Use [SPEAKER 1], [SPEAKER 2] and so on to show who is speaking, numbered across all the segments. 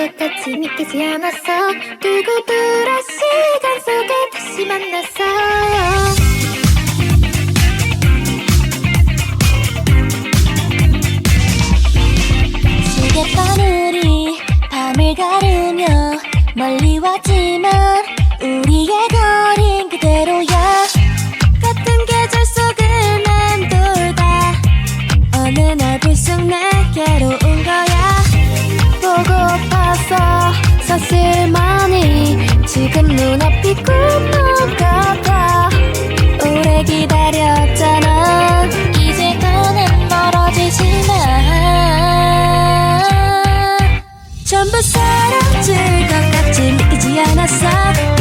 [SPEAKER 1] 같아 재밌기지 않았어? 두고 돌아 시간 속에 다시 만났어요
[SPEAKER 2] 시계바늘이 밤을 가르며 멀리와
[SPEAKER 1] 전부 사라질 것 같이 믿기지 않았어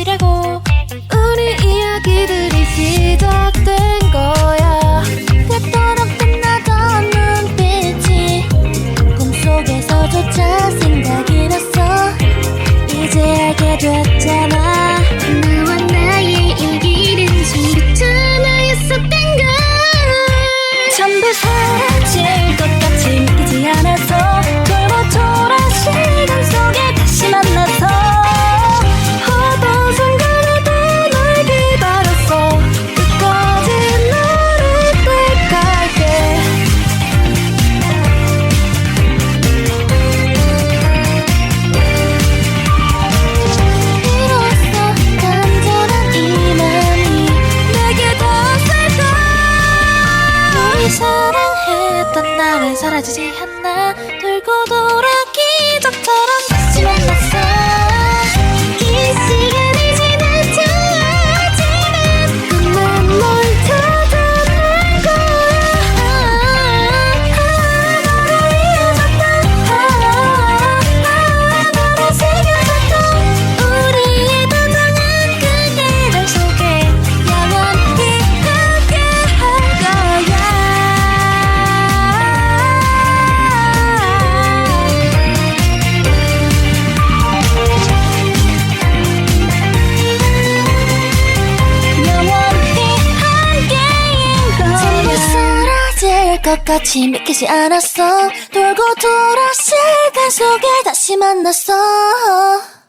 [SPEAKER 1] 지려고. 우리 이야기들이 시작된 거야.
[SPEAKER 2] 그토록 끝나던 눈빛이 꿈속에서조차 생각이 났어. 이제 알게 됐잖아. 왜
[SPEAKER 1] 사라지지
[SPEAKER 2] 않나. 돌고 돌아 기적처럼. 다시
[SPEAKER 1] 만나
[SPEAKER 2] 될 것 같이 믿기지 않았어. 돌고 돌아 시간 속에 다시 만났어.